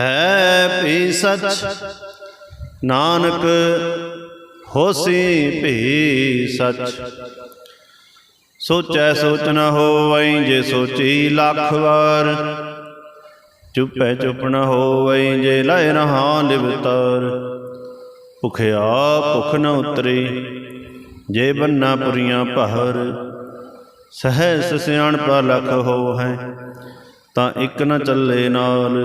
ਹੈ ਵੀ ਸਚ ਨਾਨਕ ਹੋਸੀ ਭੀ ਸਚ ਸੋਚੈ ਸੋਚ ਨ ਹੋਵਈ ਜੇ ਸੋਚੀ ਲੱਖ ਵਾਰ। ਚੁੱਪੈ ਚੁੱਪ ਨ ਹੋਵਈ ਜੇ ਲੈ ਰਹਾ ਲਿਵਤਾਰ। ਭੁਖਿਆ ਭੁਖ ਨ ਉਤਰੀ, ਜੇ ਬੰਨਾ ਪੁਰੀਆਂ ਪਹਰ। ਸਹਿਸ ਸਿਆਣਪਾ ਲਖ ਹੋ ਹੈ ਤਾਂ ਇੱਕ ਨ ਚੱਲੇ ਨਾਲ।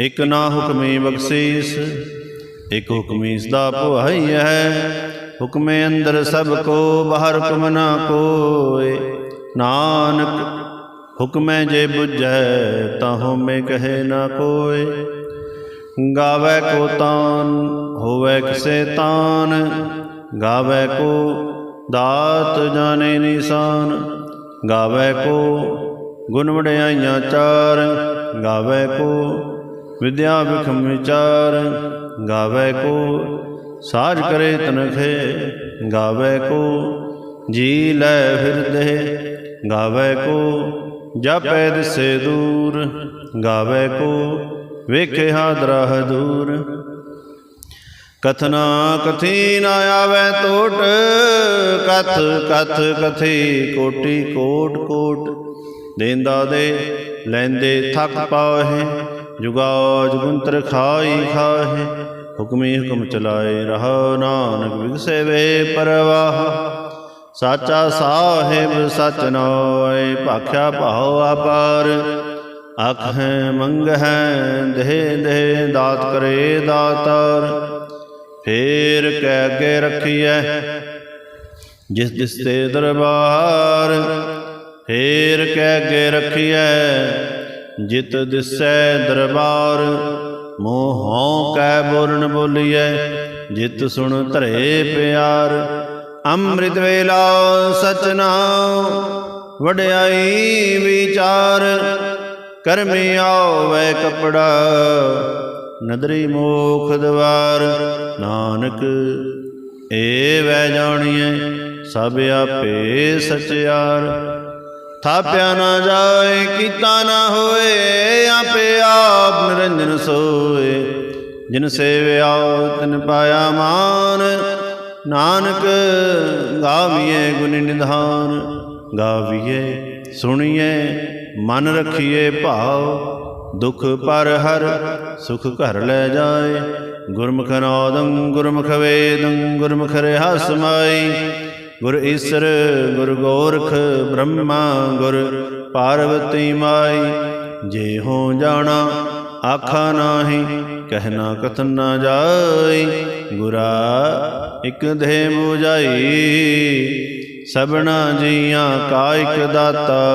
ਇਕ ਨਾ ਹੁਕਮੀ ਬਖਸ਼ੀਸ, ਇਕ ਹੁਕਮੀ ਦਾ ਭਵਾਈ ਹੈ। ਹੁਕਮੇ ਅੰਦਰ ਸਭ ਕੋ, ਬਾਹਰ ਹੁਕਮ ਨਾ ਕੋਏ। ਨਾਨਕ, ਹੁਕਮੈ ਜੇ ਬੁਝੈ, ਤਾਂ ਹੋਮੇ ਕਹੇ ਨਾ ਕੋਏ। ਗਾਵੇ ਕੋ ਤਾਨ, ਹੋਵੇ ਕਿਸੇ ਤਾਨ। ਗਾਵੇ ਕੋ ਦਾਤ ਜਾਣੇ ਨਿਸ਼ਾਨ। ਗਾਵੇ ਕੋ ਗੁਣ ਵਡਿਆਈਆਂ ਚਾਰ। ਗਾਵੇ ਕੋ ਵਿਦਿਆ ਵਿਖਮ ਵਿਚਾਰ, ਗਾਵੇ ਕੋ ਸਾਜ ਕਰੇ ਤਨਖੇ, ਗਾਵੇ ਕੋ ਜੀ ਲੈ ਫਿਰਦੇ ਗਾਵੇ ਕੋ ਜਪੈ ਦਿਸੇ ਦੂਰ, ਗਾਵੇ ਕੋ ਵੇਖੇ ਹਾਦਰਾ ਦੂਰ ਕਥਨਾ ਕਥੀ ਨਾ ਆਵੇ ਟੋਟ ਕਥ ਕਥ ਕਥੀ ਕੋਟੀ ਕੋਟ ਕੋਟ। ਦੇਂਦਾ ਦੇ, ਲੈਂਦੇ ਥੱਕ ਪਾਹੇ ਜੁਗਾਜ ਗੁੰਤਰ ਖਾਈ ਖਾਹੇ, ਹੁਕਮੀ ਹੁਕਮ ਚਲਾਏ ਰਹਾ ਨਾਨਕ ਵਿਗਸੇ ਵੇ ਪਰਵਾਹ। ਸਾਚਾ ਸਾਹਿਬ ਸਚ ਨੋਏ, ਭਾਖਿਆ ਭਾਉ ਆਪਾਰ ਅਖ ਹੈ ਮੰਗ ਹੈ ਦੇਹ ਦੇਹ ਦਾਤ ਕਰੇ ਦਾਤਾਰ। ਫੇਰ ਕਹਿ ਅੱਗੇ ਰੱਖੀਐ, ਜਿਸ ਜਿਸ ਤੇ ਦਰਬਾਰ। ਫੇਰ ਕਹਿ ਅੱਗੇ ਰੱਖੀਐ ਜਿਤ ਦਿਸੈ ਦਰਬਾਰ, ਮੋਹੋਂ ਕੈ ਬੋਲਣ ਬੋਲੀਐ, ਜਿਤ ਸੁਣ ਧਰੇ ਪਿਆਰ। ਅੰਮ੍ਰਿਤ ਵੇਲਾ ਸਚਨਾਮ ਵਡਿਆਈ ਵਿਚਾਰ, ਕਰਮੀ ਆਵੇ ਕਪੜਾ। ਨਦਰੀ ਮੋਖ ਦਵਾਰ, ਨਾਨਕ ਏ ਵੈ ਜਾਣੀਐ, ਸਭ ਆਪੇ ਸਚਿਆਰ। ਥਾਪਿਆ ਨਾ ਜਾਏ, ਕੀਤਾ ਨਾ ਹੋਏ, ਆਪੇ ਆਪ ਨਿਰੰਜਨ ਸੋਏ। ਜਿਨ ਸੇਵਿਆ, ਤਿਨ ਪਾਇਆ ਮਾਨ। ਨਾਨਕ, ਗਾਵੀਏ ਗੁਣ ਨਿਧਾਨ। ਗਾਵੀਏ, ਸੁਣੀਏ, ਮਨ ਰਖੀਏ ਭਾਵ। ਦੁਖ ਪਰ ਹਰ, ਸੁਖ ਘਰ ਲੈ ਜਾਏ। ਗੁਰਮੁਖ ਨਾਦੰ, ਗੁਰਮੁਖ ਵੇਦੰ, ਗੁਰਮੁਖ ਰਹਾ ਸਮਾਈ ਗੁਰ ਈਸਰ, ਗੁਰ ਗੋਰਖ, ਬ੍ਰਹਮਾ, ਗੁਰ ਪਾਰਵਤੀ ਮਾਈ। ਜੇ ਹੋ ਜਾਣਾ, ਆਖਾ ਨਾਹੀ ਕਹਿਣਾ ਕਥਨ ਨਾ ਜਾਈ। ਗੁਰਾ ਇਕ ਦੇ ਮੁਜਾਈ, ਸਭਨਾ ਜੀਆਂ ਕਾਇਕ ਦਾਤਾ।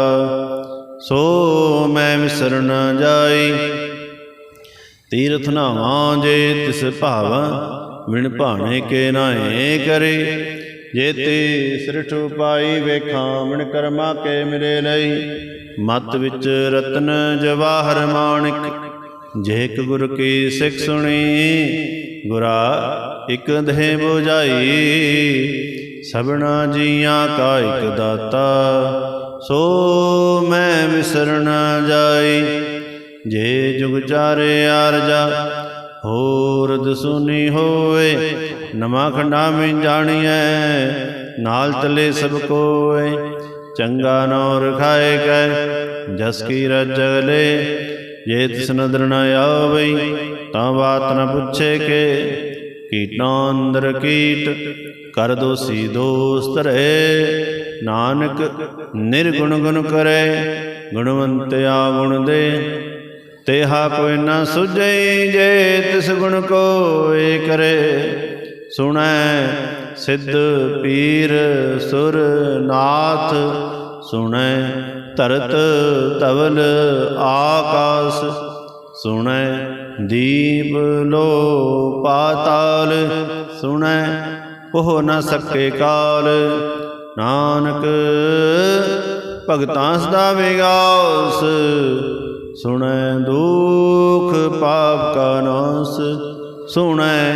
ਸੋ ਮੈਂ ਵਿਸਰ ਨਾ ਜਾਈ। ਤੀਰਥ ਨਾਵਾਂ ਜੇ ਤਿਸ ਭਾਵਾਂ ਵਿਣ ਭਾਣੇ ਕੇ ਨਾਏ ਕਰੇ। ਜੇ ਤੇ ਸ੍ਰਿਠ ਉਪਾਈ ਵੇਖਾਂ ਵਿਣ ਕਰਮਾ ਕੇ ਮਿਲੇ ਲਈ ਮਤ ਵਿੱਚ ਰਤਨ ਜਵਾਹਰ ਮਾਣਿਕ। ਜੇ ਇੱਕ ਗੁਰ ਕੀ ਸਿੱਖ ਸੁਣੀ ਗੁਰਾ ਇਕ ਦੇਹ ਬੁਝਾਈ। ਸਭਨਾ ਜੀਆਂ ਕਾ ਇਕ ਦਾਤਾ। ਸੋ ਮੈਂ ਵਿਸਰ ਨ ਜਾਈ। ਜੇ ਜੁਗ ਚਾਰੇ ਆਰਜਾ ਹੋਰ ਦਸੂਨੀ ਹੋਏ। ਨਮਾ ਖੰਡਾ ਮੈਂ ਜਾਣੀਐ, ਨਾਲ ਤਲੇ ਸਭ ਕੋਏ ਚੰਗਾ ਨੋ ਰਖਾਏ ਕੈ, ਜਸ ਕੀ ਰਜਲੇ ਜੇ ਤਿਸ ਨਦਰ ਨ ਆਵਈ, ਤਾਂ ਬਾਤ ਨ ਪੁੱਛੇ ਕੇ, ਕੀਟਾਂ ਅੰਦਰ ਕੀਟ, ਕਰ ਦੋਸੀ ਦੋਸਤ ਰਹੇ, ਨਾਨਕ ਨਿਰਗੁਣ ਗੁਣ ਕਰੇ, ਗੁਣਵੰਤ ਗੁਣ ਦੇ, ਤੇਹਾ ਕੋਈ ਨਾ ਸੁਝਈ, ਜੇ ਤਿਸ ਗੁਣ ਕੋਏ ਕਰੇ। ਸੁਣੈ ਸਿੱਧ ਪੀਰ ਸੁਰ ਨਾਥ ਸੁਣੈ ਧਰਤ ਧਵਲ ਆਕਾਸ, ਸੁਣੈ ਦੀਪ ਲੋ ਪਾਤਾਲ ਸੁਣੈ ਉਹ ਨਾ ਸਕੇ ਕਾਲ। ਨਾਨਕ ਭਗਤਾਂ ਸਦਾ ਵਿਗਾਸ, ਸੁਣੈ ਦੁਖ ਪਾਪ ਕਾ ਨਾਸ, ਸੁਣੈ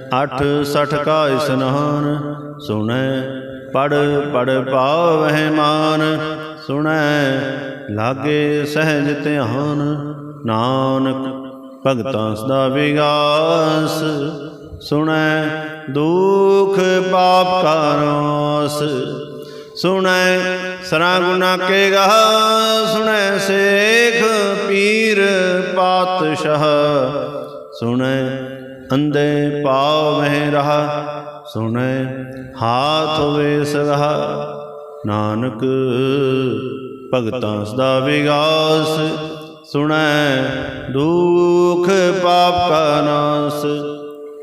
ਅਠ ਸਠ ਕਾ ਇਸਨਾਨ ਸੁਣੈ ਪੜ ਪੜ ਪਾਵਹਿ ਮਾਨ, ਸੁਣੈ, ਲਾਗੇ ਸਹਿਜ ਧਿਆਨ, ਨਾਨਕ ਭਗਤਾਂ ਸਦਾ ਵਿਗਾਸ, ਸੁਣੈ, ਦੁਖ ਪਾਪ ਕਾ ਸੁਣੈ, ਸਰਾ ਗੁਨਾ ਕੇ ਗਾ ਸੁਣੈ, ਸੇਖ ਪੀਰ ਪਾਤਸ਼ਾਹ, ਸੁਣੈ ਅੰਦੇ ਪਾਵਹਿ ਰਹਾ, ਸੁਣੈ ਹਾਥ ਵੇ ਸਗਾ ਨਾਨਕ ਭਗਤਾਂ ਸਦਾ ਵਿਗਾਸ, ਸੁਣੈ ਦੁਖ ਪਾਪ ਨਾਸ।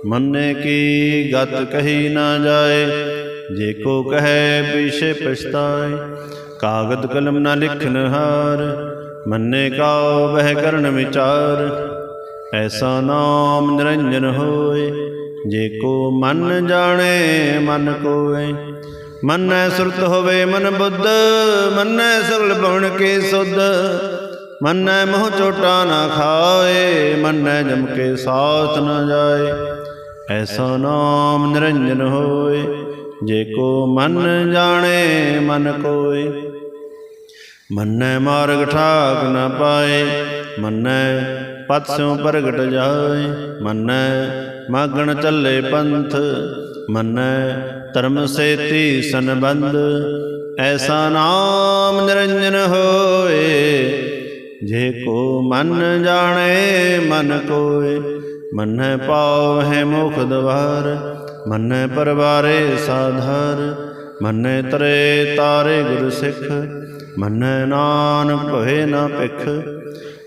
ਮੰਨੇ ਕੀ ਗਤ ਕਹੀ ਨਾ ਜਾਏ, ਜੇ ਕੋ ਕਹੈ ਪਿਛੇ ਪਛਤਾਏ। ਕਾਗਦ ਕਲਮ ਨਾ ਲਿਖਨ ਹਾਰ, ਮੰਨੇ ਕਾਉ ਵਹਿ ਕਰਨ ਵਿਚਾਰ। ਐਸਾ ਨਾਮ ਨਿਰੰਜਨ ਹੋਏ, ਜੇ ਕੋ ਮਨ ਜਾਣੇ, ਮਨ ਕੋਏ। ਮਨੈ ਸੁਰਤ ਹੋਵੇ ਮਨ ਬੁੱਧ, ਮਨੈ ਸਗਲ ਬਣ ਕੇ ਸੁਧ। ਮਨੈ ਮੋਹ ਚੋਟਾ ਨਾ ਖਾਏ, ਮਨੈ ਜਮ ਕੇ ਸਾਥ ਨਾ ਜਾਏ। ਐਸਾ ਨਾਮ ਨਿਰੰਜਨ ਹੋਏ, ਜੇ ਕੋ ਮਨ ਜਾਣੇ, ਮਨ ਕੋਏ। ਮੰਨੈ ਮਾਰਗ ਠਾਕ ਨਾ ਪਾਏ, ਮੰਨੈ ਪਤ ਸਿਉ ਪ੍ਰਗਟ ਜਾਏ। ਮੰਨੈ, ਮਾਗਣ ਚੱਲੇ ਪੰਥ। ਮੰਨੈ, ਧਰਮ ਸੇਤੀ ਸੰਬੰਧ। ਐਸਾ ਨਾਮ ਨਿਰੰਜਨ ਹੋਏ। ਜੇ ਕੋ ਮਨ ਜਾਣੇ, ਮਨ ਕੋਏ। ਮੰਨੈ ਪਾਉ ਹੈ ਮੁਖ ਦਵਾਰ। ਮੰਨੈ ਪਰਵਾਰੇ ਸਾਧਾਰ। ਮੰਨੈ ਤਰੇ ਤਾਰੇ ਗੁਰ ਸਿੱਖ। ਮੰਨੈ ਨਾਨਕ ਭਏ ਨਾ ਪਿਖ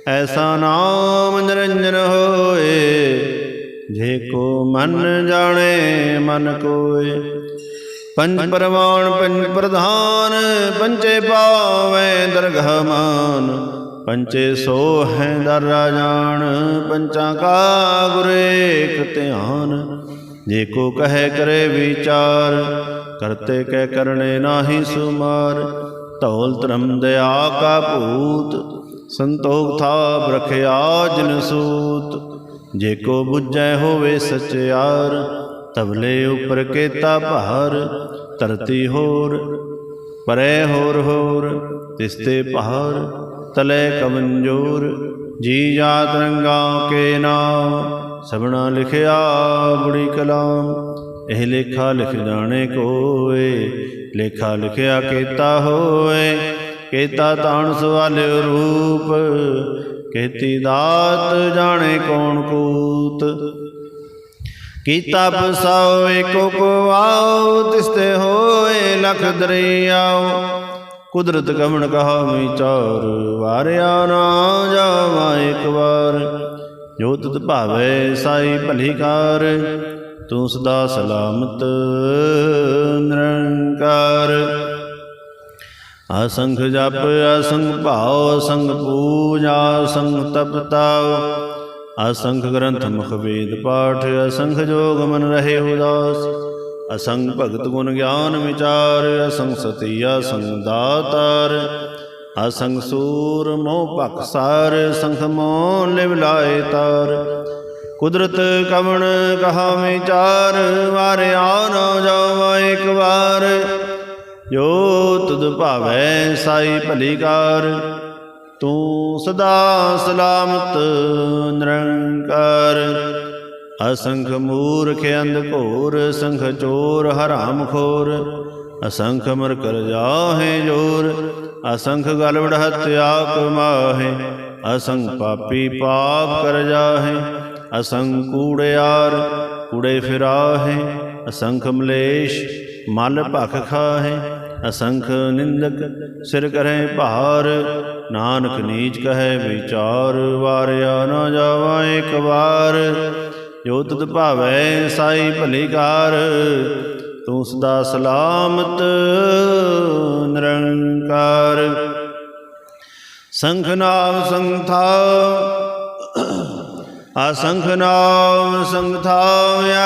ਐਸਾ ਨਾਮ ਨਿਰੰਜਨ ਹੋਏ, ਜੇ ਕੋ ਮਨ ਜਾਣੇ, ਮਨ ਕੋਏ। ਪੰਜ ਪਰਵਾਨ, ਪੰਜ ਪ੍ਰਧਾਨ ਪੰਚੇ ਪਾਵੈ ਦਰਗਹ ਮਾਨ। ਪੰਚੇ ਸੋ ਹੈ ਦਰ ਰਾਜਾਨ ਪੰਚਾਂ ਕਾ ਗੁਰ ਏਕ ਧਿਆਨ। ਜੇ ਕੋ ਕਹੈ ਕਰੇ ਵਿਚਾਰ, ਕਰਤੇ ਕਹਿ ਕਰਨੇ ਨਾਹੀ ਸੁਮਾਰ। ਧੌਲ ਧਰਮ ਦਇਆ ਕਾ ਭੂਤ ਸੰਤੋਖ ਥਾ ਰਖਿਆ ਜਿਨ ਸੂਤ। ਜੇ ਕੋ ਬੁੱਝੈ ਹੋਵੇ ਸਚਿਆਰ ਤਬਲੇ ਉਪਰ ਕੇਤਾ ਭਾਰ, ਧਰਤੀ ਹੋਰ, ਪਰੇ ਹੋਰ ਹੋਰ ਤਿਸਤੇ ਪਹਾਰ ਤਲੇ ਕਮੰਜੋਰ। ਜੀ ਜਾਤ ਰੰਗਾ ਕੇ ਨਾਮ ਸਭਨਾ ਲਿਖਿਆ ਬੁੜੀ ਕਲਾਮ। ਇਹ ਲੇਖਾ ਲਿਖ ਜਾਣੇ ਕੋਏ, ਲੇਖਾ ਲਿਖਿਆ ਕੀਤਾ ਹੋਏ। ਕੀਤਾ ਤਾਣ ਸਵਾਲਿਓ ਰੂਪ, ਕੀਤੀ ਦਾਤ ਜਾਣੇ ਕੌਣ ਕੂਤ। ਕੀਤਾ ਬਸਾਓ ਏਕੋ ਕੋ ਆਓ, ਤਿਸਤੇ ਹੋਏ ਲਖ ਦਰਿਆਓ। ਕੁਦਰਤ ਕਮਣ ਕਹਾ ਵਿਚਾਰ ਵਾਰਿਆ ਨਾ ਜਾਵਾ ਇੱਕ ਵਾਰ। ਜੋ ਤੁਧ ਭਾਵੇ ਸਾਈ ਭਲੀ ਕਾਰ, ਤੂੰ ਸਦਾ ਸਲਾਮਤ ਨਿਰੰਕਾਰ। ਅਸੰਖ ਜਪ, ਅਸੰਖ ਭਾਉ, ਅਸੰਖ ਪੂਜਾ, ਅਸੰਖ ਤਪਤਾਉ ਅਸੰਖ ਗ੍ਰੰਥ ਮੁਖ ਵੇਦ ਪਾਠ, ਅਸੰਖ ਜੋਗ ਮਨ ਰਹੇ ਉਦਾਸ। ਅਸੰਖ ਭਗਤ ਗੁਣ ਗਿਆਨ ਵਿਚਾਰ, ਅਸੰਖ ਸਤੀ ਅਸੰਖ ਦਾਤਾਰ। ਅਸੰਗ ਸੂਰ ਮੋਹ ਭਖ ਸਾਰ ਸੰਖ ਮੋਹ ਲਿਵ ਲਾਏ ਤਾਰ। ਕੁਦਰਤ ਕਵਣ ਕਹਾ ਵਿਚਾਰ ਵਾਰੇ ਆ ਨਾ ਜਾਵਾ ਇੱਕ ਵਾਰ। ਜੋ ਤੁਧ ਭਾਵੈ ਸਾਈ ਭਲੀ ਕਾਰ ਤੂੰ ਸਦਾ ਸਲਾਮਤ ਨਿਰੰਕਾਰ। ਅਸੰਖ ਮੂਰਖ ਅੰਧ ਘੋਰ, ਸੰਖ ਚੋਰ ਹਰਾਮ ਖੋਰ, ਅਸੰਖ ਮਰ ਕਰ ਜਾਹੇ ਜੋਰ, ਅਸੰਖ ਗਲ ਵੜਹਤ ਆਪ ਮਾਹੇ, ਅਸੰਖ ਪਾਪੀ ਪਾਪ ਕਰ ਜਾਹੇ, ਅਸੰਖ ਕੂੜਿਆਰ ਕੂੜੇ ਫਿਰਾਹੇ, ਅਸੰਖ ਮਲੇਸ਼ ਮਲ ਭਖ ਖਾਹੇ ਅਸੰਖ ਨਿੰਦਕ ਸਿਰ ਕਰੈ ਭਾਰ, ਨਾਨਕ ਨੀਚ ਕਹੈ ਵਿਚਾਰ, ਵਾਰਿਆ ਨਾ ਜਾਵਾ ਇੱਕ ਵਾਰ। ਜੋ ਤੁਧ ਭਾਵੈ ਸਾਈ ਭਲੀਕਾਰ ਤੂੰ ਸਦਾ ਸਲਾਮਤ ਨਿਰੰਕਾਰ। ਸੰਖ ਨਾਮ ਸੰਥਾ ਅਸੰਖ ਨਾਮ ਸੰਥਾ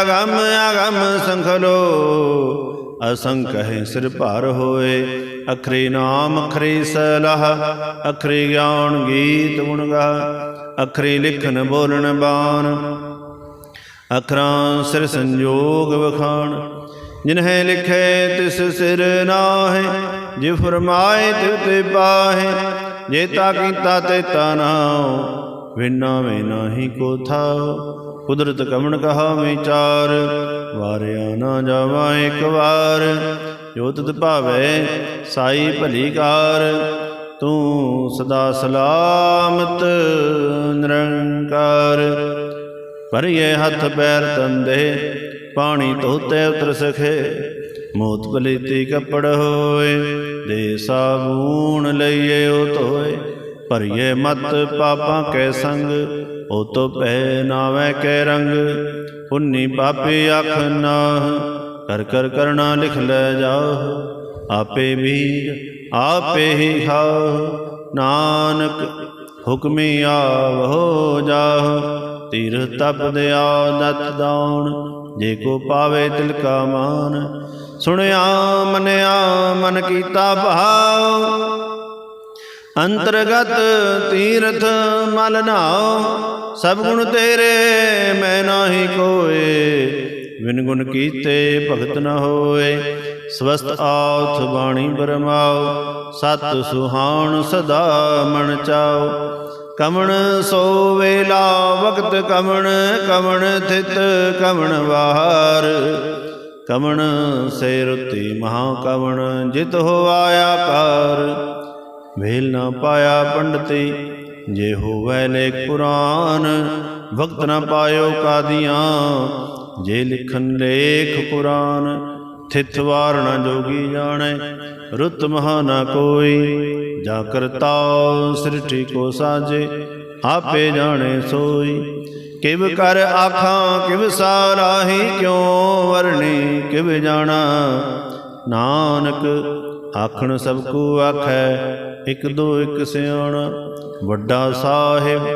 ਅਗੰਮ ਅਗੰਮ ਸੰਖ ਲੋ। ਅਸੰਖ ਹੈ ਸਿਰ ਭਰ ਹੋਏ। ਅਖਰੇ ਨਾਮ, ਅਖਰੇ ਸਲਾਹ, ਅਖਰੇ ਗਿਆਨ ਗੀਤ ਗੁਣ ਗਾ ਅਖਰੇ ਲਿਖਨ ਬੋਲਣ ਬਾਣ। ਅਖਰਾਂ ਸਿਰ ਸੰਜੋਗ ਵਖਾਣ। ਜਿਨਹਿ ਲਿਖੇ ਤਿਸ ਸਿਰ ਨਾਹਿ ਜੇ ਫਰਮਾਏ ਤਿਵ ਤੇ ਪਾਹੇ ਜੇ ਤਾ ਕੀਤਾ ਤੇ ਤਾ ਨਾਉ, ਵਿਨਾ ਵੇ ਨਾਹੀ ਕੋ ਥਾਉ। ਕੁਦਰਤ ਕਮਣ ਕਹਾ ਵਿਚਾਰ ਵਾਰਿਆ ਨਾ ਜਾਵਾ ਇੱਕ ਵਾਰ। ਜੋ ਤਤ ਭਾਵੈ ਸਾਈ ਭਲੀ ਕਾਰ, ਤੂੰ ਸਦਾ ਸਲਾਮਤ ਨਿਰੰਕਾਰ। ਭਰੀਏ ਹੱਥ ਪੈਰ ਤੰਦੇ, ਪਾਣੀ ਧੋਤੇ ਉਤਰ ਸਖੇ। ਮੋਤ ਬਲੀਤੀ ਕੱਪੜ ਹੋਏ, ਦੇ ਸਾਬੂਣ ਲਈਏ ਉਹ ਧੋਏ। ਭਰੀਏ ਮਤ ਪਾਪਾਂ ਕੈ ਸੰਗ ਉਹ ਤੋ ਪਹਿ ਨਾਵੇਂ ਕੈ ਰੰਗ, ਪੁੰਨੀ ਪਾਪੇ ਅੱਖ ਨਾ ਕਰ ਕਰ ਕਰਣਾ ਲਿਖ ਲੈ ਜਾਓ ਆਪੇ ਵੀ ਆਪੇ ਹੀ ਖਾਓ ਨਾਨਕ ਹੁਕਮੀ ਆਵੋ ਜਾਹੁ, ਤੀਰ ਤਪ ਦਿਆ ਦਤ ਦਾਉਣ, ਜੇ ਕੋ ਪਾਵੇ ਤਿਲ ਕਾ ਮਾਨ। ਸੁਣਿਆ ਮਨਿਆ ਮਨ ਕੀਤਾ ਭਾਉ ਅੰਤਰਗਤ ਤੀਰਥ ਮਲ ਨਾਉ, ਸਭ ਗੁਣ ਤੇਰੇ ਮੈਂ ਨਾਹੀ ਕੋਏ ਵਿਨ ਗੁਣ ਕੀਤੇ ਭਗਤ ਨ ਹੋਏ ਸਵਸਤ ਆਥ ਬਾਣੀ ਬਰਮਾਉ, ਸਤ ਸੁਹਾਣ ਸਦਾ ਮਨ ਚਾਉ। ਕਮਣ ਸੋ ਵੇਲਾ ਵਕਤ ਕਮਣ ਕਮਣ ਥਿਤ ਕਮਣ ਵਾਰ। ਕਮਣ ਸੇ ਰੁਤੀ ਮਹਾ ਕਮਣ, ਜਿਤ ਹੋ ਆਇਆ ਕਰ। ਵੇਲ ਨਾ ਪਾਇਆ ਪੰਡਤੀ, ਜੇ ਹੋਵੇ ਲੇਖ ਪੁਰਾਨ ਵਕਤ ਨਾ ਪਾਇਓ ਕਾਦੀਆਂ। ਜੇ ਲਿਖਨ ਲੇਖ ਪੁਰਾਨ ਥਿਤ ਵਾਰਣਾ ਜੋਗੀ ਜਾਣੈ, ਰੁੱਤ ਮਹਾ ਨਾ ਕੋਈ। ਜਾ ਕਰਤਾ ਸ੍ਰਿਸ਼ਟੀ ਕੋ ਸਾਜੇ, ਆਪੇ ਜਾਣੇ ਸੋਈ। ਕਿਵ ਕਰ ਆਖਾਂ, ਕਿਵ ਸਾਰਾਹੀ ਕਿਉ ਵਰਣੀ, ਕਿਵ ਜਾਣਾ। ਨਾਨਕ ਆਖਣ ਸਭ ਕੋ ਆਖੈ ਇਕ ਦੋ ਇਕ ਸਿਆਣਾ, ਵੱਡਾ ਸਾਹਿਬ,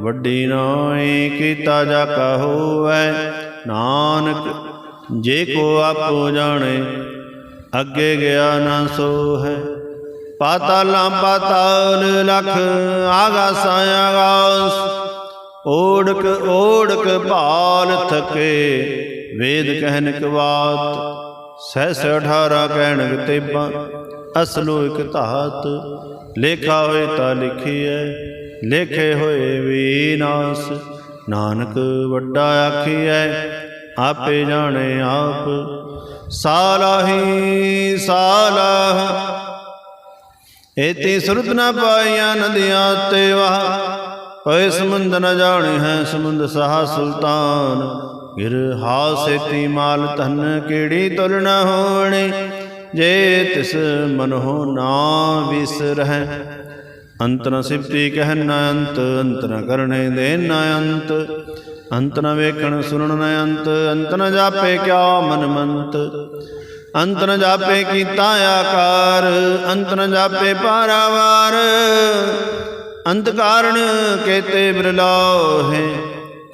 ਵੱਡੀ ਨਾਈ ਕੀਤਾ ਜਾ ਕਾ ਹੋਵੈ ਨਾਨਕ, ਜੇ ਕੋ ਆਪੋ ਜਾਣੇ, ਅੱਗੇ ਗਿਆ ਨਾ ਸੋ ਹੈ ਪਾਤਾਲਾਂ ਪਾਤਾਲ ਲਖ ਆਗਾਸਾਂ ਆਗਾਸ ਓੜਕ ਓੜਕ ਭਾਲ ਥਕੇ, ਵੇਦ ਕਹਿਨਕ ਬਾਤ। ਸਹਿਸ 18 ਕਹਿਣਕ ਤੇਬਾਂ ਅਸਲੋ ਇਕ ਧਾਤ। ਲੇਖਾ ਹੋਏ ਤਾਂ ਲਿਖੀਐ, ਲੇਖੇ ਹੋਏ ਵੀ ਨਾਸ। ਨਾਨਕ ਵੱਡਾ ਆਖੀਐ, ਆਪੇ ਜਾਣੇ ਆਪ। ਸਾਲਾਹੀ, ਸਾਲਾਹ, ਏਤੀ ਸੁਰਤ ਨਾ ਪਾਈਆਂ ਨਦੀਆਂ ਤੇ ਵਾਹ। ਪਏ ਸਮੁੰਦ ਨ ਜਾਣੇ ਹੈ ਸਮੁੰਦ ਸਹਾ ਸੁਲਤਾਨ। ਗਿਰ ਹਾਸੇਤੀ ਮਾਲ ਧਨ ਕਿਹੜੀ ਤੁਲ ਨ ਹੋਣੀ। ਜੇ ਤਿਸ ਮਨੋ ਨਾ ਵਿਸਰਹਿ, ਅੰਤ ਨ ਸਿਫਤੀ ਕਹਿ ਨ ਅੰਤ ਅੰਤ ਨ ਕਰਨੇ ਦੇ ਨ ਅੰਤ ਅੰਤ ਨ ਵੇਖਣ ਸੁਣਨ ਨ ਅੰਤ ਅੰਤ ਨ ਜਾਪੇ ਕਿਆ ਮਨ ਮੰਤ, ਅੰਤ ਨ ਜਾਪੇ ਕੀਤਾ ਆਕਾਰ, ਅੰਤ ਨ ਜਾਪੇ ਪਾਰਾਵਾਰ ਅੰਤ ਕਾਰਣ ਕੇਤੇ ਬਿਰਲਾਹੇ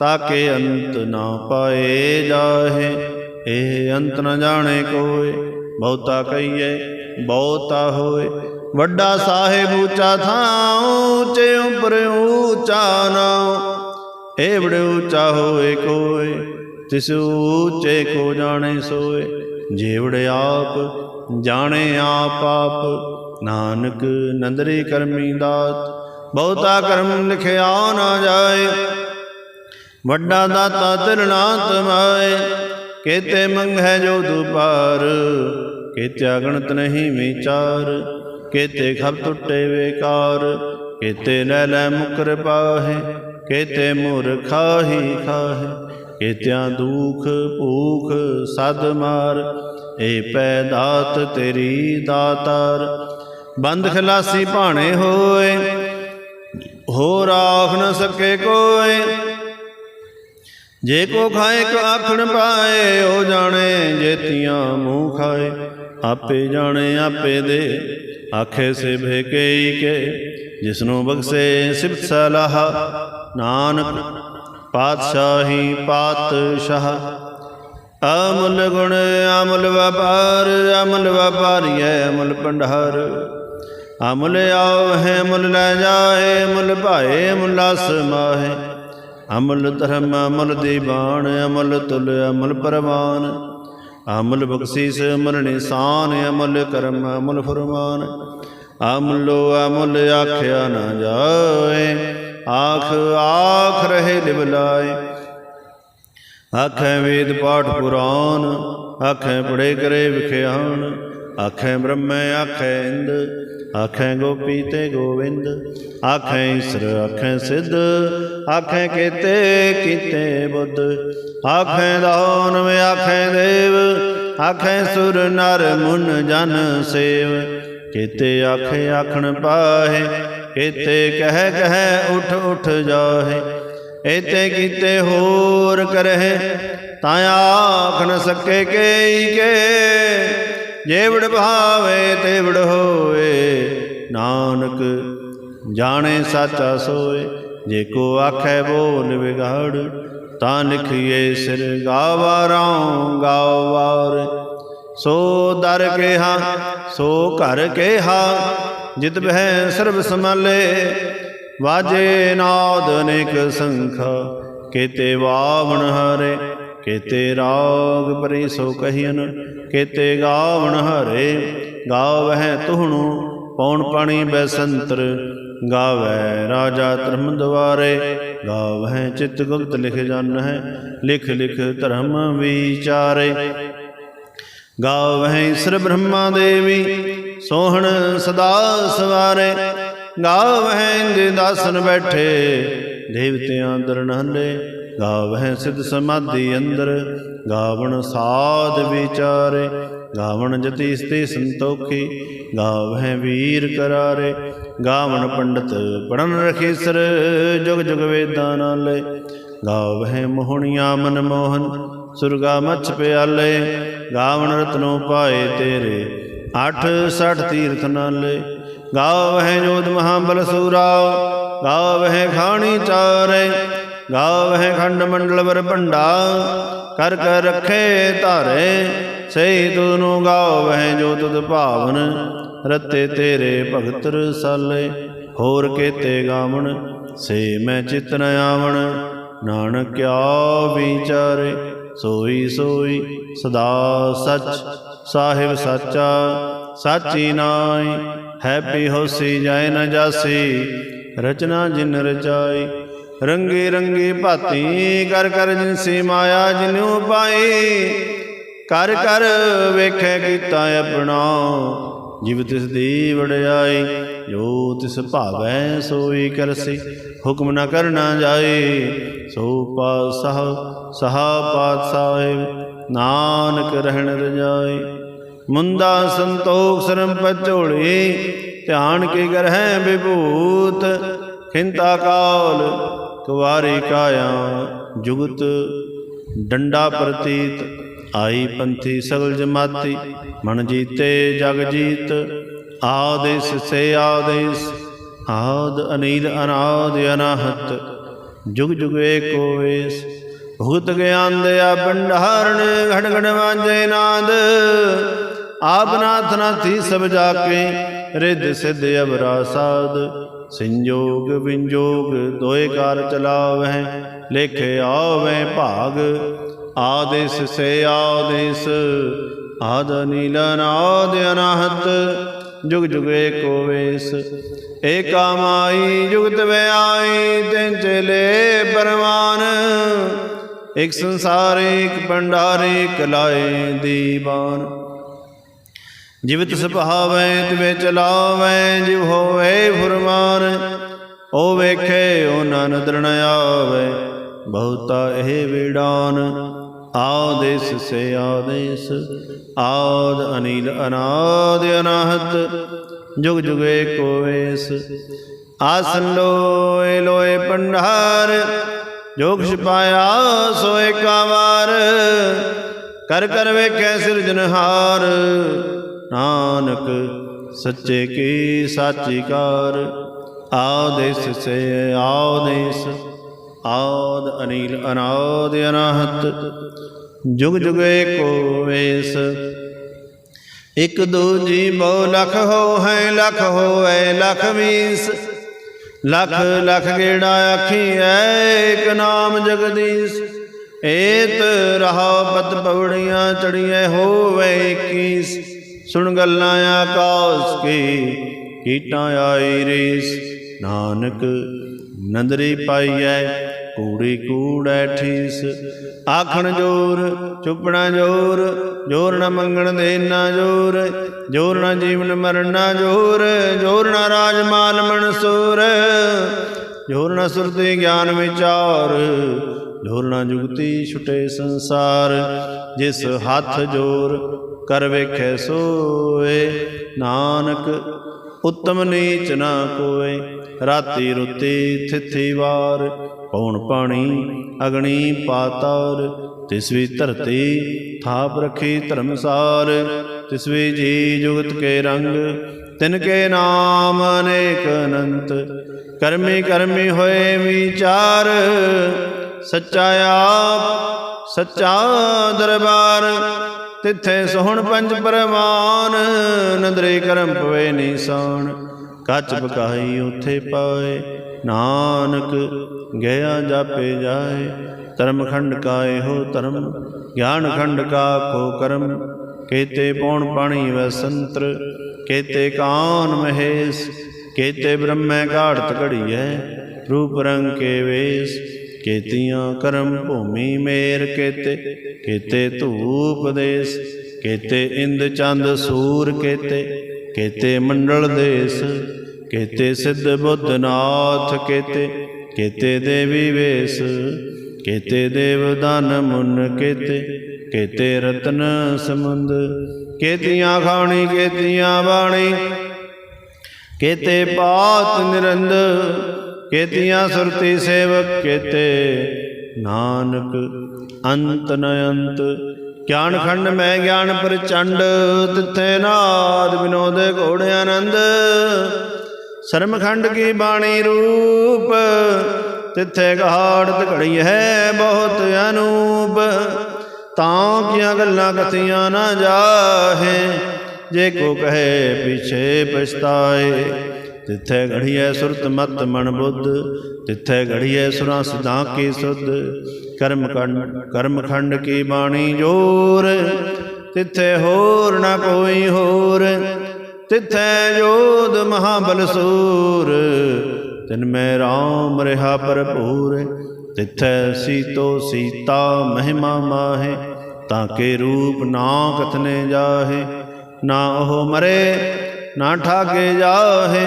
ਤਾਕੇ ਅੰਤ ਨਾ ਪਾਏ ਜਾਹੇ, ਇਹ ਅੰਤ ਨ ਜਾਣੇ ਕੋਏ। ਬਹੁਤਾ ਕਹੀਏ, ਬਹੁਤਾ ਹੋਏ। ਵੱਡਾ ਸਾਹਿਬ ਉੱਚਾ ਥਾਂ ਉੱਚੇ ਉਪਰ ਉੱਚਾ ਨਾਉ। ਏਵੜ ਉੱਚਾ ਹੋਏ ਕੋਏ, ਤਿਸ ਉੱਚੇ ਕੋ ਜਾਣੇ ਸੋਏ। ਜੇਵੜੇ ਆਪ, ਜਾਣੇ ਆਪ ਆਪ। ਨਾਨਕ ਨੰਦਰੀ ਕਰਮੀ ਦਾਤ, ਬਹੁਤਾ ਕਰਮ ਲਿਖਿਆ ਨਾ ਜਾਏ। ਵੱਡਾ ਦਾਤਾ ਤਿਰਨਾਤ ਮਾਏ। ਕੇਤੇ ਮੰਗੈ ਜੋ ਦੁਪਾਰ ਕੇਤੇ ਅਗਣਤ ਨਹੀਂ ਵਿਚਾਰ, ਕੇਤੇ ਖਬ ਟੁੱਟੇ ਵੇਕਾਰ, ਕੇਤੇ ਲੈ ਲੈ ਮੁਕਰ ਪਾਹੇ, ਕੇਤੇ ਮੂਰਖਾ ਖਾਹੇ, ਕੇਤਿਆਂ ਦੁਖ ਭੂਖ ਸਦ ਮਾਰ, ਏ ਪੈ ਦਾਤ ਤੇਰੀ ਦਾਤਾਰ। ਬੰਦ ਖਲਾਸੀ ਭਾਣੇ ਹੋਏ ਹੋ ਰਾਖ ਨ ਸਕੇ ਕੋਏ ਜੇ ਕੋ ਖਾਏ ਕੋ ਆਖਣ ਪਾਏ ਉਹ ਜਾਣੇ ਜੇਤੀਆਂ ਮੂੰਹ ਖਾਏ। ਆਪੇ ਜਾਣੇ ਆਪੇ ਦੇ। ਆਖੇ ਸੇ ਭੇਕਈ ਕੇ ਜਿਸਨੂੰ ਬਖਸ਼ੇ ਸਿਫਤ ਸਲਾਹ। ਨਾਨਕ ਪਾਤਸ਼ਾਹੀ ਪਾਤਸ਼ਾਹ ਅਮੁੱਲ ਗੁਣ ਅਮੁੱਲ ਵਪਾਰ ਅਮੁੱਲ ਵਪਾਰੀਐ ਅਮੁੱਲ ਭੰਡਾਰ। ਅਮੁੱਲ ਆਵ ਹੈ ਮੁੱਲ ਲੈ ਜਾਏ ਮੁੱਲ ਭਾਏ ਮੁੱਲਾ ਸਮਾਹੇ ਅਮਲ ਧਰਮ, ਅਮਲ ਦੀਵਾਨ ਅਮਲ ਤੁਲ, ਅਮਲ ਪਰਵਾਨ। ਅਮਲ ਬਖਸ਼ੀਸ, ਅਮਲ ਨਿਸ਼ਾਨ, ਅਮਲ ਕਰਮ, ਅਮੁੱਲ ਫਰਮਾਨ। ਅਮੁੱਲੋ ਅਮੁੱਲ ਆਖਿਆ ਨਾ ਜਾਏ, ਆਖ ਆਖ ਰਹੇ ਲਿਵਲਾਏ ਆਖੇ ਵੇਦ ਪਾਠ ਪੁਰਾਨ, ਆਖੇ ਪੜੇ ਕਰੇ ਵਿਖਿਆਨ। ਆਖੇ ਬ੍ਰਹਮੈ ਆਖੇ ਇੰਦ ਆਖੇ ਗੋਪੀ ਤੇ ਗੋਵਿੰਦ ਆਖੇ ਈਸਰ ਆਖੇ ਸਿੱਧ ਆਖੇ ਕੀਤੇ ਕੀਤੇ ਬੁੱਧ ਆਖੇ ਦਾਨਵ ਆਖੇ ਦੇਵ ਆਖੇ ਸੁਰ ਨਰ ਮੁਨ ਜਨ ਸੇਵ ਕੀਤੇ ਆਖੇ ਆਖਣ ਪਾਹੇ ਕੀਤੇ ਕਹਿ ਕਹਿ ਉਠ ਉਠ ਜਾਹੇ ਇਤੇ ਕੀਤੇ ਹੋਰ ਕਰਹਿ ਤਾਂ ਆਖ ਨ ਸਕੇ ਕੇਈ ਕੇ ਜੇਵੜ ਭਾਵੇ ਤੇਵੜ ਹੋਏ ਨਾਨਕ ਜਾਣੇ ਸਾਚਾ ਸੋਏ। ਜੇ ਕੋ ਆਖੈ ਬੋਲ ਵਿਗਾੜ, ਤਾਂ ਲਿਖੀਏ ਸਿਰ ਗਾਵਾਰਾਂ ਗਾਵਾਰ ਸੋ ਦਰ ਕੇਹਾ, ਸੋ ਘਰ ਕੇਹਾ, ਜਿਤ ਬਹਿ ਸਰਬ ਸਮਾਲੇ ਵਾਜੇ ਨਾਦ ਅਨੇਕ ਸੰਖਾ, ਕੇਤੇ ਵਾਵਣ ਹਰੇ। ਕੇਤੇ ਰਾਗ ਪਰੀ ਸੋ ਕਹੀਨ ਕੇਤੇ ਗਾਵਣ ਹਰੇ, ਗਾਵਹਿ ਤੁਹਣੂ ਪੌਣ ਪਾਣੀ ਬੈਸੰਤਰ ਗਾਵੈ ਰਾਜਾ ਧਰਮ ਦਵਾਰੇ ਗਾਵਹਿ ਚਿਤ ਗੁਪਤ ਲਿਖ ਜਨ ਹੈ ਲਿਖ ਲਿਖ ਧਰਮ ਵਿਚਾਰੇ। ਗਾਵਹਿ ਈਸਰ ਬ੍ਰਹਮਾ ਦੇਵੀ, ਸੋਹਣ ਸਦਾ ਸਵਾਰੇ। ਗਾਵਹਿ ਇੰਦ ਦਾਸਨ ਬੈਠੇ, ਦੇਵਤਿਆਂ ਦਰਨਾਲੇ ਗਾਵਹਿ ਸਿਧ ਸਮਾਧੀ ਅੰਦਰ, ਗਾਵਣ ਸਾਧ ਵਿਚਾਰੇ, ਗਾਵਣ ਜਤੀ ਸਤੇ ਸੰਤੋਖੀ, ਗਾਵਹਿ ਵੀਰ ਕਰਾਰੇ, ਗਾਵਣ ਪੰਡਤ ਪੜਨ ਰਖੀਸਰ ਜੁਗ ਜੁਗ ਵੇਦਾਂ ਨਾਲੇ, ਗਾਵਹਿ ਮੋਹਣੀਆਂ ਮਨ ਮੋਹਨ, ਸੁਰਗਾ ਮਛ ਪਿਆਲੇ, ਗਾਵਣ ਰਤਨੋ ਪਾਏ ਤੇਰੇ 68 ਤੀਰਥ ਨਾਲੇ, ਗਾਵਹਿ ਜੋਤ ਮਹਾਬਲ ਸੂਰਾ, ਗਾਵਹਿ ਖਾਣੀ ਚਾਰੇ ਗਾਵਹਿ ਖੰਡ ਮੰਡਲ ਵਰ ਭੰਡਾ, ਕਰ ਕਰ ਰਖੇ ਧਾਰੇ, ਸਹੀ ਤੁਧਨੂੰ ਗਾਵਹਿ ਜੋ ਤੁਧ ਭਾਵਨ, ਰਤੇ ਤੇਰੇ ਭਗਤ ਰਸਾਲੇ, ਹੋਰ ਕੇਤੇ ਗਾਵਣ, ਸੇ ਮੈਂ ਚਿਤ ਨ ਆਵਣ। ਨਾਨਕ ਕਿਆ ਵਿਚਾਰੇ ਸੋਈ ਸੋਈ ਸਦਾ ਸਚ, ਸਾਹਿਬ ਸਾਚਾ, ਸਾਚੀ ਨਾਈ ਹੈਪੀ ਹੋਸੀ ਜਾਏ ਨ ਜਾਸੀ, ਰਚਨਾ ਜਿਨ ਰਚਾਈ ਰੰਗੇ ਰੰਗੇ ਭਾਤੀ ਕਰ ਕਰ ਜਿਨਸੀ ਮਾਇਆ ਜਿਨੂ ਪਾਈ ਕਰ ਕਰ ਵੇਖੇ ਕੀਤਾ ਆਪਣਾ। ਜਿਵ ਤਿਸ ਦੀ ਵਡਿਆਈ ਜੋ ਤਿਸ ਭਾਵੈ ਸੋਈ ਕਰਸੀ, ਹੁਕਮ ਨਾ ਕਰਨਾ ਜਾਏ। ਸੋ ਪਾਤਸ਼ਾਹ ਸਹਾ ਪਾਤਸ਼ਾਹ ਨਾਨਕ ਰਹਿਣ ਰਜਾਈ ਮੁੰਦਾ ਸੰਤੋਖ ਸਰਮ ਪਚੋੜੀ ਧਿਆਨ ਕੀ ਕਰਹਿ ਵਿਭੂਤ, ਖਿੰਤਾ ਕਾਲ ਕੁਵਾਰੀ ਕਾਇਆ ਜੁਗਤ, ਡੰਡਾ ਪ੍ਰਤੀਤ, ਆਈ ਪੰਥੀ ਸਗਲ ਜਮਾਤੀ ਮਨ ਜੀਤੇ ਜਗ ਜੀਤ, ਆਦੇਸ ਸੇ ਆਦੇਸ, ਆਦ ਅਨੀਲ ਅਨਾਦ ਅਨਾਹਤ, ਜੁਗ ਜੁਗ ਏਕੋ ਵੇਸ ਭੂਤ ਗਿਆਨ ਦਿਆ ਭੰਡਾਰਣ ਘੜ ਘੜ ਵਾਂਝੇ ਨਾਦ, ਆਪ ਨਾਥ ਨਾਥੀ ਸਭ ਜਾ ਕੇ, ਰਿੱਧ ਸਿੱਧ ਅਵਰਾ ਸਾਧ ਸੰਜੋਗ ਵਿੰਜੋਗ ਦੋਏ ਕਾਰ ਚਲਾਵਹਿ, ਲਿਖ ਆਵੈ ਭਾਗ। ਆਦੇਸ ਸੇ ਆਦੇਸ, ਆਦ ਨੀਲ ਨਾਦ ਅਨਾਹਤ, ਜੁਗ ਜੁਗ ਏਕੋ ਵੇਸ। ਏਕਾ ਮਾਈ ਜੁਗਤ ਵਿਆਈ, ਤਿਨ ਚਲੇ ਪਰਮਾਨ ਇਕ ਸੰਸਾਰ, ਇਕ ਭੰਡਾਰੇ, ਇਕ ਲਾਏ ਦੀਵਾਨ। ਜਿਵਤ ਸੁਭਾਵੈ ਤਿਵੇ ਚਲਾਵੈ ਜਿਵ ਹੋਵੇ ਫੁਰਮਾਨ ਓ ਵੇਖੇ ਓ ਨਦਰ ਆਵੇ। ਬਹੁਤਾ ਇਹ ਵਿਡਾਨ ਆਦੇਸ ਸੇ ਆਦੇਸ ਆਦ ਅਨੀਲ ਅਨਾਦ ਅਨਾਹਤ ਜੁਗ ਜੁਗ ਏਕੋ ਵੇਸ ਆਸਨ ਲੋਏ ਲੋਏ ਪੰਡਾਰ ਜੋਗ ਛਪਾਇਆ ਸੋ ਏਕਾ ਵਾਰ ਕਰ ਕਰ ਵੇਖੈ ਸਿਰਜਨਹਾਰ। ਨਾਨਕ, ਸੱਚੇ ਕੀ ਸਾਚੀ ਕਾਰ ਆਦੇਸ ਸੇ ਆਦੇਸ ਆਦ ਅਨੀਲ ਅਨਾਦ ਅਨਾਹਤ। ਜੁਗ ਜੁਗ ਏਕੋ ਵੇਸ, ਇਕ ਦੂਜੀ ਬਹੁ ਲਖ ਹੋ ਹੈ ਲਖ ਹੋਏ ਲਖ ਵੀਸ ਲਖ ਲਖ ਗੇੜਾ ਆਖੀਐ ਇਕ ਨਾਮ ਜਗਦੀਸ਼ ਏਤ ਰਹਾ ਪਤ ਪਵੜੀਆਂ ਚੜੀਐ ਹੋਵੇ 21 ਸੁਣ ਗੱਲਾਂ ਆਕਾਸ ਕੀ, ਕੀਟਾਂ ਆਈ ਰੀਸ। ਨਾਨਕ ਨੰਦਰੀ ਪਾਈਐ, ਕੂੜੀ ਕੂੜੈ ਠੀਸ। ਆਖਣ ਜੋਰ, ਚੁੱਪਣਾ ਜੋਰ ਜੋਰ ਨਾ ਮੰਗਣ ਦੇ ਨਾ ਜੋਰ ਜੋਰ ਨਾ ਜੀਵਨ ਮਰਨ ਨਾ ਜੋਰ ਜੋਰ ਨਾ ਰਾਜ ਮਾਲ ਮਨਸੂਰ ਜੋਰ ਨਾ ਸੁਰਤੀ ਗਿਆਨ ਵਿਚਾਰ, ਜੋਰ ਨਾ ਜੁਗਤੀ ਛੁਟੇ ਸੰਸਾਰ। ਜਿਸ ਹੱਥ ਜੋਰ ਕਰ ਵੇਖੈ ਸੋਏ। ਨਾਨਕ, ਉਤਮ ਨੀਚ ਨਾ ਕੋਏ। ਰਾਤੀ ਰੁਤੀ ਥਿਥੀ ਵਾਰ ਪੌਣ ਪਾਣੀ ਅਗਣੀ ਪਾਤਾਰ। ਤਿਸਵੀ ਧਰਤੀ ਥਾਪ ਰਖੀ ਧਰਮਸਾਰ। ਤਿਸਵੀ ਜੀ ਜੁਗਤ ਕੇ ਰੰਗ, ਤਿਨ ਕੇ ਨਾਮ ਅਨੇਕ ਅਨੰਤ। ਕਰਮੀ ਕਰਮੀ ਹੋਏ ਵਿਚਾਰ, ਸੱਚਾ ਆਪ, ਸੱਚਾ ਦਰਬਾਰ। ਤਿੱਥੇ ਸੋਹਣ ਪੰਜ ਪਰਮਾਨ ਨਦਰੇ ਕਰਮ ਪਵੇ ਨੀਸਾਨ ਕੱਚ ਬਕਾਈ ਉਥੇ ਪਾਏ, ਨਾਨਕ ਗਿਆ ਜਾਪੇ ਜਾਏ। ਧਰਮ ਖੰਡ ਕਾ ਇਹੋ ਧਰਮ ਗਿਆਨ ਖੰਡ ਕਾ ਕੋ ਕਰਮ। ਕੇਤੇ ਪੌਣ ਪਾਣੀ ਵੈ ਸੰਤਰ, ਕੇਤੇ ਕਾਨ ਮਹੇਸ਼, ਕੇਤੇ ਬ੍ਰਹਮੈ ਘਾੜਤ ਘੜੀ ਹੈ ਰੂਪ ਰੰਗ ਕੇ ਵੇਸ, ਕੇਤੀਆਂ ਕਰਮ ਭੂਮੀ ਮੇਰ ਕੇਤੇ। ਕੇਤੇ ਧੂਪ ਦੇਸ, ਕੇਤੇ ਇੰਦ ਚੰਦ ਸੂਰ ਕੇਤੇ ਕੇਤੇ ਮੰਡਲ ਦੇਸ, ਕੇਤੇ ਸਿੱਧ ਬੁੱਧ ਨਾਥ ਕੇਤੇ ਕੇਤੇ ਦੇਵੀ ਵੇਸ, ਕੇਤੇ ਦੇਵ ਦਾਨ ਮੁਨ ਕੇਤੇ ਕੇਤੇ ਰਤਨ ਸਮੁੰਦ ਕੇਤੀਆਂ ਖਾਣੀ, ਕੇਤੀਆਂ ਬਾਣੀ, ਕੇਤੇ ਪਾਤ ਨਿਰੰਦ, ਕੇਤੀਆਂ ਸੁਰਤੀ ਸੇਵਕ ਕੇਤੇ ਨਾਨਕ ਅੰਤ ਨ ਅੰਤ, ਗਿਆਨ ਖੰਡ ਮੈਂ ਗਿਆਨ ਪ੍ਰਚੰਡ, ਤਿੱਥੇ ਨਾਦ ਵਿਨੋਦ ਘੋੜ ਆਨੰਦ। ਸਰਮਖੰਡ ਕੀ ਬਾਣੀ ਰੂਪ, ਤਿੱਥੇ ਘਾੜਤ ਘੜੀ ਹੈ ਬਹੁਤ ਅਨੂਪ। ਤਾਂ ਕੀਆਂ ਗੱਲਾਂ ਕਥੀਆਂ ਨਾ ਜਾਹੇ, ਜੇ ਕੋ ਕਹੇ ਪਿਛੇ ਪਛਤਾਏ। ਤਿੱਥੇ ਘੜੀਐ ਸੁਰਤ ਮਤ ਮਨ ਬੁੱਧ, ਤਿੱਥੇ ਘੜੀਐ ਸੁਰਾਂ ਸਦਾ ਕੀ ਸੁਧ। ਕਰਮ ਖੰਡ ਕਰਮ ਖੰਡ ਕੀ ਬਾਣੀ ਜੋਰ, ਤਿੱਥੇ ਹੋਰ ਨਾ ਕੋਈ ਹੋਰ। ਤਿੱਥੈ ਜੋਧ ਮਹਾਬਲ ਸੂਰ, ਤਿਨ ਮੈਂ ਰਾਮ ਰਹਾ ਭਰਪੂਰ। ਤਿੱਥੈ ਸੀਤੋ ਸੀਤਾ ਮਹਿਮਾ ਮਾਹੇ, ਤਾਂ ਕੇ ਰੂਪ ਨਾ ਕਥਨੇ ਜਾਹੇ। ਨਾ ਉਹ ਮਰੇ ਨਾ ਠਾਗੇ ਜਾਹੇ,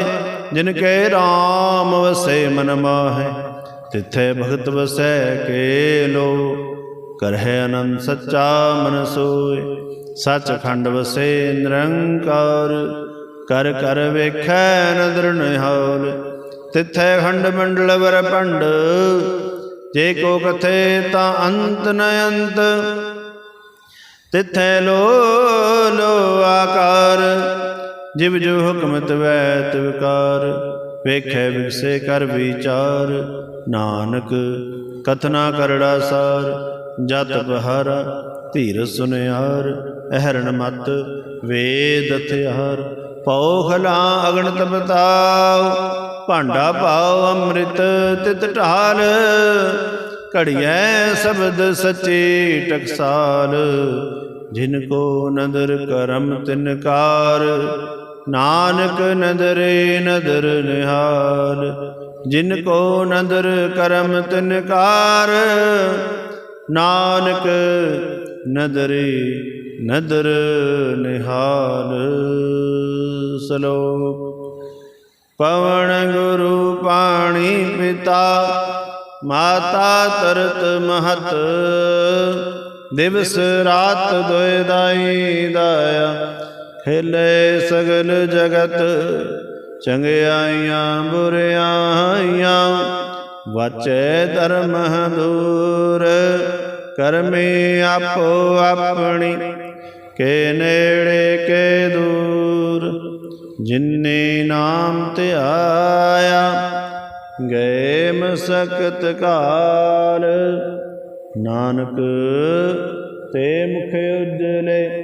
ਜਿਨ ਕੇ RAM ਵਸੇ ਮਨ ਮਾਹੇ, ਤਿੱਥੇ ਭਗਤ ਵਸੈ ਕੇ ਲੋ। ਕਰਹਿ ਅਨੰਦ ਸੱਚਾ ਮਨ ਸੋਏ ਸੱਚ ਖੰਡ ਵਸੇ ਨਿਰੰਕਾਰ। ਕਰ ਕਰ ਵੇਖੈ ਨਦਰ ਨਿਹਾਲ, ਤਿੱਥੈ ਖੰਡ ਮੰਡਲ ਵਰ ਪੰਡ ਜੇ ਕੋ ਕਥੇ ਤਾਂ ਅੰਤ ਨ ਅੰਤ, ਤਿੱਥੈ ਲੋ ਲੋ ਆਕਾਰ। ਜਿਵ ਜੋ ਹੁਕਮ ਤਵੈ ਤਿਵਕਾਰ ਵੇਖੈ ਵਿਗਸੇ ਕਰ ਵਿਚਾਰ। ਨਾਨਕ ਕਥਨਾ ਕਰੜਾ ਸਾਰ, ਜਤ ਬਹਾਰਾ ਧੀਰ ਸੁਨਿਆਰ ਅਹਰਣ ਮਤ, ਵੇਦ ਹਥਿਆਰ ਪੌਖਲਾ ਅਗਣਤ ਬਤਾਉ ਭਾਂਡਾ ਪਾਉ ਅੰਮ੍ਰਿਤ ਤਿਤ ਢਾਲ। ਘੜੀਐ ਸ਼ਬਦ ਸੱਚੀ ਟਕਸਾਲ, ਜਿਨ ਕੋ ਨਦਰ ਕਰਮ ਤਿਨਕਾਰ ਨਾਨਕ ਨਦਰੇ ਨਦਰ ਨਿਹਾਲ, ਜਿਨ ਕੋ ਨਦਰ ਕਰਮ ਤਿਨਕਾਰ ਨਾਨਕ ਨਦਰੇ ਨਦਰ ਨਿਹਾਲ। ਸਲੋਕ, ਪਵਨ ਗੁਰੂ ਪਾਣੀ ਪਿਤਾ, ਮਾਤਾ ਤਰਤ ਮਹਤ, ਦਿਵਸ ਰਾਤ ਦੋਇ ਦਾਈ ਦਾਇਆ। ਖੇਲੇ ਸਗਲ ਜਗਤ ਚੰਗਿਆਈਆਂ ਬੁਰਿਆਈਆਂ ਵਾਚੈ ਧਰਮ ਦੂਰ ਕਰਮੀ ਆਪੋ ਆਪਣੀ, ਕੇ ਨੇੜੇ, ਕੇ ਦੂਰ। ਜਿਨੇ ਨਾਮ ਧਿਆਇਆ, ਗਏ ਮਸਕਤ ਕਾਲ। ਨਾਨਕ ਤੇ ਮੁਖ ਉਜਲੇ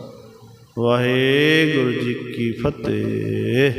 ਵਾਹਿਗੁਰੂ ਜੀ ਕੀ ਫਤਿਹ।